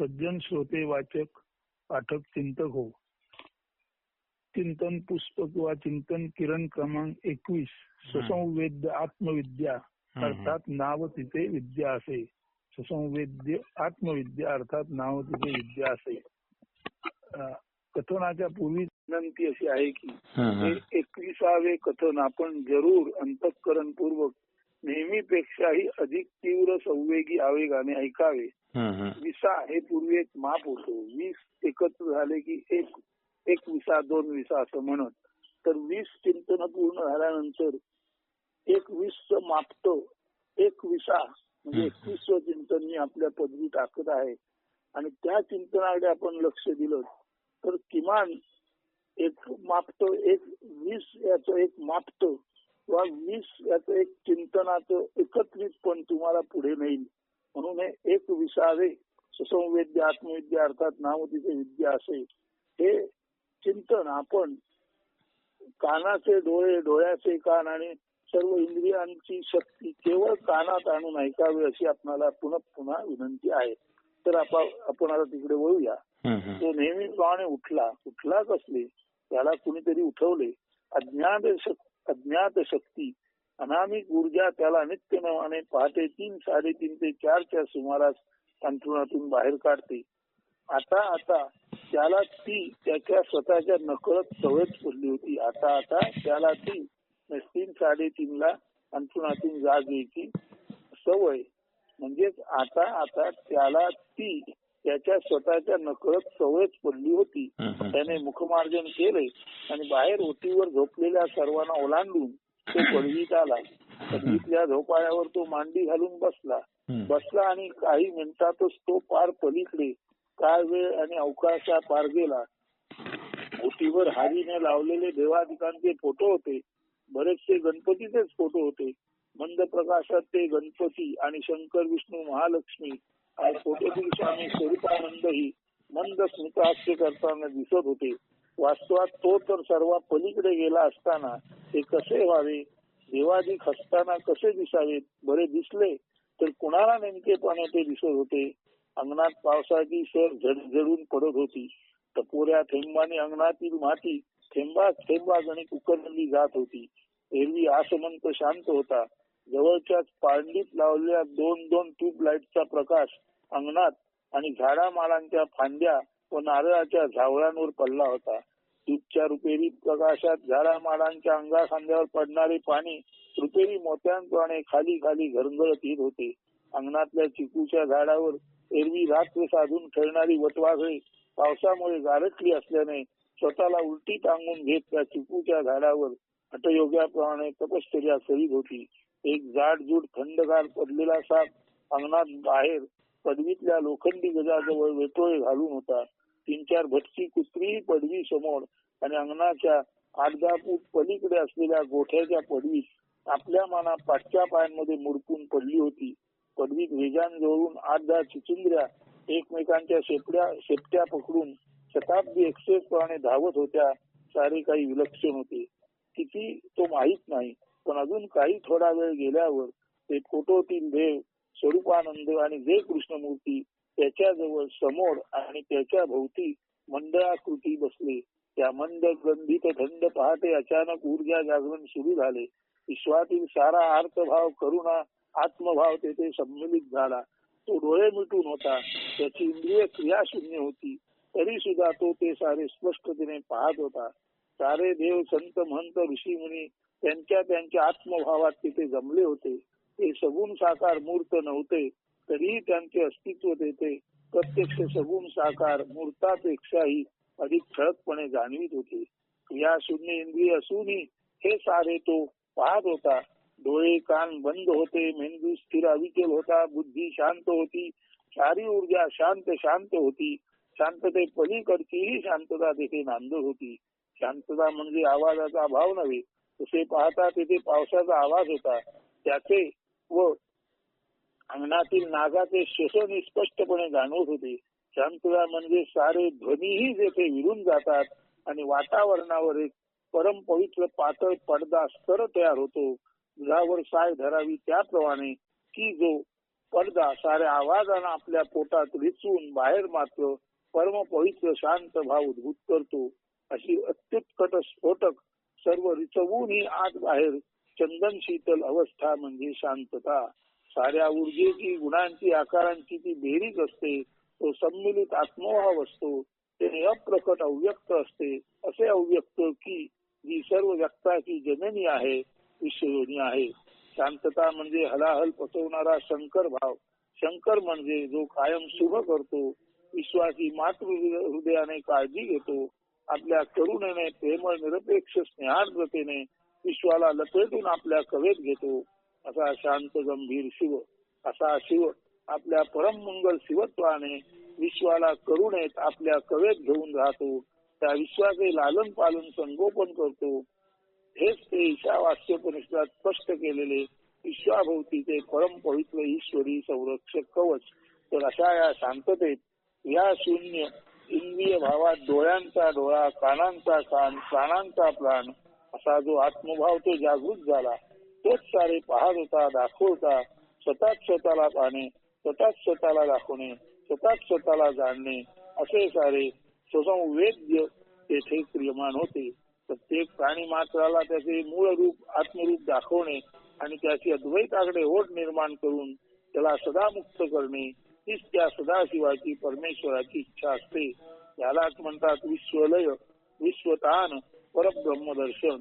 सज्जन श्रोते वाचक पाठक चिंतक हो. चिंतन पुष्प किंवा चिंतन किरण क्रमांक एकवीस सुसंवेद्य आत्मविद्या अर्थात नाव तिथे विद्या असे. सुसंवेद्य आत्मविद्या अर्थात नाव तिथे विद्या असे. कथनाच्या पूर्वी विनंती अशी आहे की एकविसावे कथन आपण जरूर अंतःकरण पूर्वक नेहमीपेक्षाही अधिक तीव्र संवेगी आवेगाने ऐकावे. विसा हे पूर्वी एक माप होतो. वीस एकत्र झाले की एक एक विसा दोन विसा असं म्हणत. तर वीस चिंतन पूर्ण झाल्यानंतर एक वीस मापतो. एक विसा म्हणजे हम्म. एकवीसवं चिंतन मी आपल्या पदवी टाकत आहे. आणि त्या चिंतनाकडे आपण लक्ष दिलं तर किमान एक मापतो एक वीस याचं एक मापतो. किंवा वीस याचं एक चिंतनाचं एकत्रित पण तुम्हाला पुढे नेईल. म्हणून हे एक विसावे सुसंवेद्य आत्मविद्या अर्थात नामतीचे विद्या असे हे चिंतन आपण कानाचे डोळे डोळ्याचे कान आणि सर्व इंद्रियांची शक्ती केवळ कानात आणून ऐकावी अशी आपणाला पुन्हा पुन्हा विनंती आहे. तर आपण आता तिकडे वळूया. तो नेहमीप्रमाणे उठला उठला कसले त्याला कुणीतरी उठवले. अज्ञात शक- अज्ञात शक्ती अनामिक ऊर्जा त्याला नित्य नवाने पहाटे तीन साडेतीन ते चारच्या सुमारास अंथरुणातून बाहेर काढते. आता आता त्याला ती त्याच्या स्वतःच्या नकळत सवयच पडली होती. आता आता त्याला ती तीन साडेतीन ला अंथरुणातून जाग यायची सवय. म्हणजेच आता आता त्याला ती त्याच्या स्वतःच्या नकळत सवयच पडली होती. त्याने मुखमार्जन केले आणि बाहेर ओटीवर झोपलेल्या सर्वांना ओलांडून तो पडवीत आला. पडवीतल्या झोपाळ्यावर तो मांडी घालून बसला. बसला आणि काही मिनिटातच तो पार पलीकडे काय वेळ आणि अवकाशा पार गेला. ओटीवर हारीने लावलेले देवादिकांचे फोटो होते. बरेचसे गणपतीचेच फोटो होते. मंद प्रकाशात ते गणपती आणि शंकर विष्णू महालक्ष्मी आणि फोटोतील स्वामी स्वरूपानंदही मंद स्मितहास्य करताना दिसत होते. वास्तवात तो तर सर्व पलीकडे गेला असताना ते कसे व्हावे? देवाधिक हसताना कसे दिसावेत? बरे दिसले तर कुणाला नेमकेपणे ते दिसत होते? अंगणात पावसाची सर झडझडून पडत होती. टपोऱ्या थेंबाने अंगणातील माती थेंबा थेंबा गणित उकरली जात होती. एरवी आसमंत शांत होता. जवळच्याच पांडीत लावलेल्या दोन दोन ट्यूबलाईटचा प्रकाश अंगणात आणि झाडामालांच्या फांद्या व नारळाच्या झावळांवर पडला होता. दूधच्या रुपेरी प्रकाशात झाडामाळांच्या अंगा खांद्यावर पडणारे पाणी रुपेरी मोत्यांप्रमाणे खाली खाली घरंगळत येत होते. अंगणातल्या चिकूच्या झाडावर एरवी रात्र साधून खेळणारी वटवाघळे पावसामुळे गारटली असल्याने स्वतःला उलटी टांगून घेत त्या चिकूच्या झाडावर हटयोग्याप्रमाणे तपश्चर्या करीत होती. एक जाडजूड थंडगार पडलेला साप अंगणात बाहेर पदवीतल्या लोखंडी गजाजवळ वेटोळे घालून होता. तीन चार भटकी कुत्रीही पदवी समोर आणि अंगणाच्या आठ दहा फूट पलीकडे असलेल्या गोठ्याच्या पदवीत आपल्या मना पाठच्या पायांमध्ये मुडकून पडली होती. पदवीत वेगान जवळून आठ दहा चिचिंद्र्या एकमेकांच्या शेपड्या शेपट्या पकडून शताब्दी एक्सप्रेस प्रमाणे धावत होत्या. सारे काही विलक्षण होते. किती तो माहीत नाही. पण अजून काही थोडा वेळ गेल्यावर ते फोटोतील देव स्वरूपानंद आणि जे कृष्णमूर्ती त्याच्याजवळ समोर आणि त्याच्या भोवती मंडळाकृती बसले. त्या मंद गंधित थंड पहाटे अचानक ऊर्जा जागरण सुरू झाले. विश्वातील सारा अर्थभाव करुणा आत्मभाव तेथे संमिलित झाला. तो डोळे मिटून होता. त्याची इंद्रिय क्रियाशून्य होती. तरी सुद्धा तो ते सारे स्पष्टतेने पाहत होता. सारे देव संत महंत ऋषी मुनी त्यांच्या त्यांच्या आत्मभावात तिथे जमले होते. ते सगुण साकार मूर्त नव्हते तरीही त्यांचे अस्तित्व देते. प्रत्यक्ष सगुण साकार मूर्तापेक्षाही अधिक ठळकपणे जाणवीत होते. या शून्य इंद्रिय असूनही हे सारे तो पाहत होता. डोळे कान बंद होते मेंदू स्थिर अविचल होता बुद्धी शांत होती सारी ऊर्जा शांत शांत होती. शांतते पलीकडचीही शांतता तेथे नांदत होती. शांतता म्हणजे आवाजाचा अभाव नव्हे. तसे पाहता तेथे पावसाचा आवाज होता. त्याचे व अंगणातील नागाचे शोषण स्पष्टपणे जाणवत होते. शांतता म्हणजे सारे ध्वनीही जेथे विरून जातात आणि वातावरणावर एक परम पवित्र पातळ पडदा स्तर तयार होतो. दुधावर साय धरावी त्याप्रमाणे की जो पडदा साऱ्या आवाजानं आपल्या पोटात रिचून बाहेर मात्र परम पवित्र शांत भाव उद्भूत करतो अशी अत्युत्कट स्फोटक सर्व रिचवूनही आत बाहेर चंदन शीतल अवस्था म्हणजे शांतता. साऱ्या ऊर्जेची गुणांची आकारांची ती बेरीज असते. तो संमिलित आत्मभाव असतो. ते अप्रकट अव्यक्त असते. असे अव्यक्त की जी सर्व व्यक्ताची जननी आहे विश्वयोनी आहे. शांतता म्हणजे हलाहल पसवणारा शंकर भाव. शंकर म्हणजे जो कायम शुभ करतो. विश्वाची मातृ हृदयाने काळजी घेतो. आपल्या करुणेने प्रेमळ निरपेक्ष स्नेहार्द्रतेने विश्वाला लपेटून आपल्या कवेत घेतो. असा शांत गंभीर शिव असा शिव आपल्या परममंगल शिवत्वाने विश्वाला करुणेत आपल्या कवेत घेऊन राहतो. त्या विश्वाचे लालन पालन संगोपन करतो. हेच ते ईशावास्योपनिषदात स्पष्ट केलेले विश्वाभोवतीचे परम पवित्र ईश्वरी संरक्षक कवच. तर अशा या शांततेत या शून्य इंद्रिय भावात डोळ्यांचा डोळा कानांचा कान प्राणांचा प्राण असा जो आत्मभाव तो जागृत झाला तोच सारे पाहत होता दाखवता स्वतःच स्वतःला पाहणे स्वतःच स्वतःला दाखवणे स्वतःच स्वतःला जाणणे असे सारे स्वसंवेद्य तेथे क्रियमान होते. प्रत्येक प्राणी मात्राला त्याचे मूळ रूप आत्मरूप दाखवणे आणि त्याची अद्वैताकडे ओढ निर्माण करून त्याला सदा मुक्त करणे हीच त्या सदाशिवाची परमेश्वराची इच्छा असते. यालाच म्हणतात विश्वलय विश्वतान. परब्रह्म दर्शन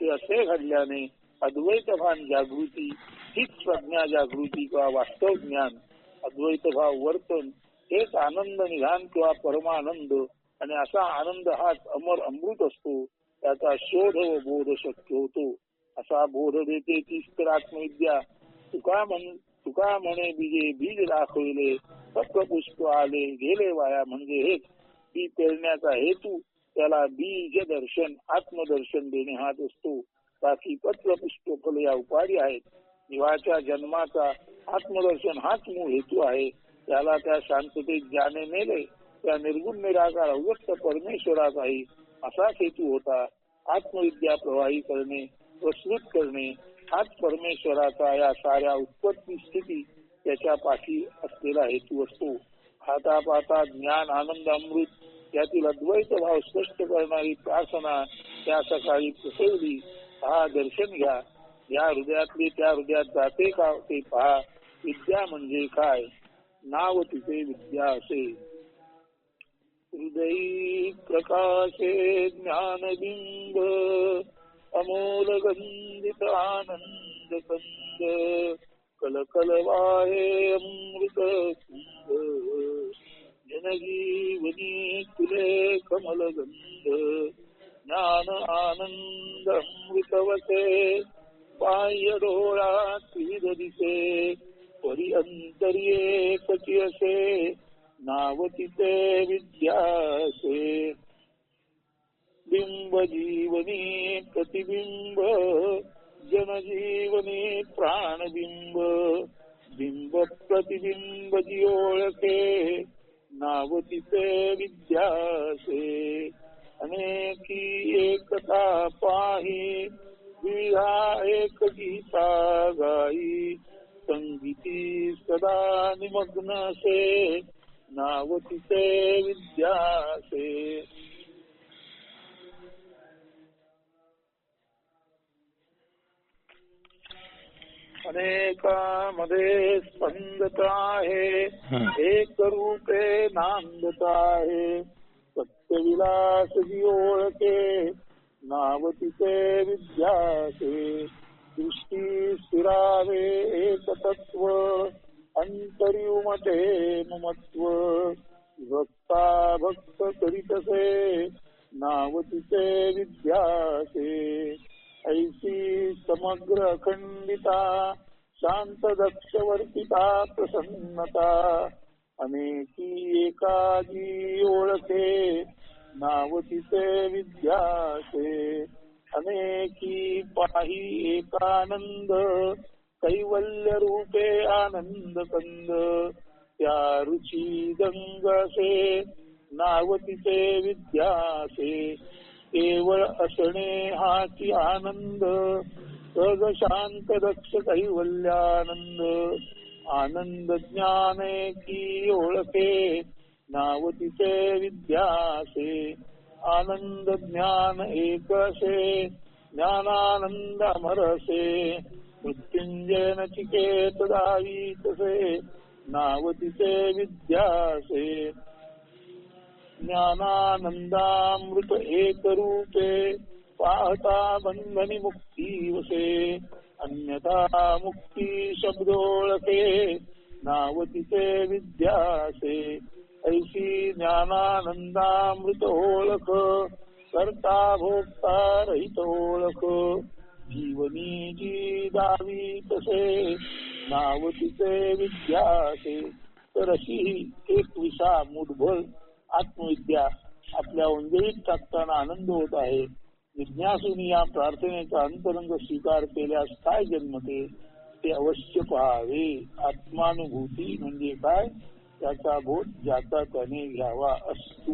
ते असे घडल्याने अद्वैत भान जागृती हीच प्रज्ञा जागृती किंवा वास्तव ज्ञान अद्वैत भाव वर्तन हेच आनंद निधान किंवा परमानंद आणि असा आनंद हाच अमर अमृत असतो त्याचा शोध व बोध शक्य होतो. असा बोध देते तीच तर आत्मविद्या. तुका म्हण तुका म्हणे बीजे बीज दाखविले पत्र पुष्प आले गेले वाया म्हणजे हेच. ती पेरण्याचा हेतू त्याला बीज दर्शन आत्मदर्शन देणे हाच असतो. बाकी पत्र या उपाधी आहेत. जीवाच्या जन्माचा आत्मदर्शन हाच मूळ हेतू आहे. त्याला त्या शांततेत ज्याने नेले त्या निर्गुण निराकार अव्यक्त परमेश्वराचाही असाच हेतू होता. आत्मविद्या प्रवाही करणे प्रस्तुत करणे हाच परमेश्वराचा या साऱ्या उत्पत्ती स्थिती त्याच्या पाठी असलेला हेतू असतो. खाता पाता ज्ञान आनंद अमृत यातील अद्वैत भाव स्पष्ट करणारी प्रार्थना त्या सकाळी प्रसवली हा दर्शन घ्या. या हृदयातले त्या हृदयात जाते का ते पहा. विद्या म्हणजे काय? नाव तिथे विद्या असे. हृदयी प्रकाशे ज्ञानबिंब अमोल गंधित आनंद कंद कलकल वाहे अमृत कुंद जनजीवनी कुले कमल गंध ज्ञान आनंद अमृतवसे बाह्य दिसे परी अंतर्ये कची असे नाव तिचे विद्यासे. बिंब जीवनी प्रतिबिंब जनजीवनी प्राणबिंब बिंब प्रतिबिंब जी ओळखे नाव तिचे विद्यासे अनेकी एकता पाही विहा एक गीता गाई. संगीती सदा निमग्न से नाव तिचे विद्यासे अनेकामध्ये स्पंदत आहे एक रूपे नांदत आहे सत्यविलास जी ओळखे नाव तिचे विद्यासे। दृष्टी स्थिरावे एक तत्व अंतरिमते ममत्व। भक्ता भक्त करीतसे नाव तिचे विद्यासे। ऐशी समग्र अखंडिता शांत दक्षवर्तिता प्रसन्नता अनेकी एकाजी ओळखे नाव तिचे विद्यासे अनेकी पाही एकानंद कैवल्य रूपे आनंद कंद त्या रुची गंगसे नाव तिचे विद्यासे केवळ असणे हाची आनंद सग शांत दक्ष कैवल्यानंद. आनंद ज्ञान की ओळखे नाव तिचे विद्यासे. आनंद ज्ञान एकसे ज्ञानानंद अमरसे. मृत्युंजय नचिकेत दावी तसे नाव तिचे विद्यासे. ज्ञानानंदामृत एक रूपे पाहता बंधनी मुक्ती वसे अन्यथा मुक्ती शब्दोळखे नाव तिचे विद्यासे। ऐशी ज्ञानानंदामृत ओळख करता भोगता रहित ओळख जीवनी जी दावी तसे नाव तिचे विद्यासे। तर अशी एक विषा मुठभर आत्मविद्या आपल्या उंजळीत टाकताना आनंद होत आहे. जिज्ञासून या प्रार्थनेचा अंतरंग स्वीकार केल्यास काय जन्मते ते? अवश्य पहावे. आत्मानुभूती म्हणजे काय? त्याचा बोध ज्याचा त्याने घ्यावा असतो.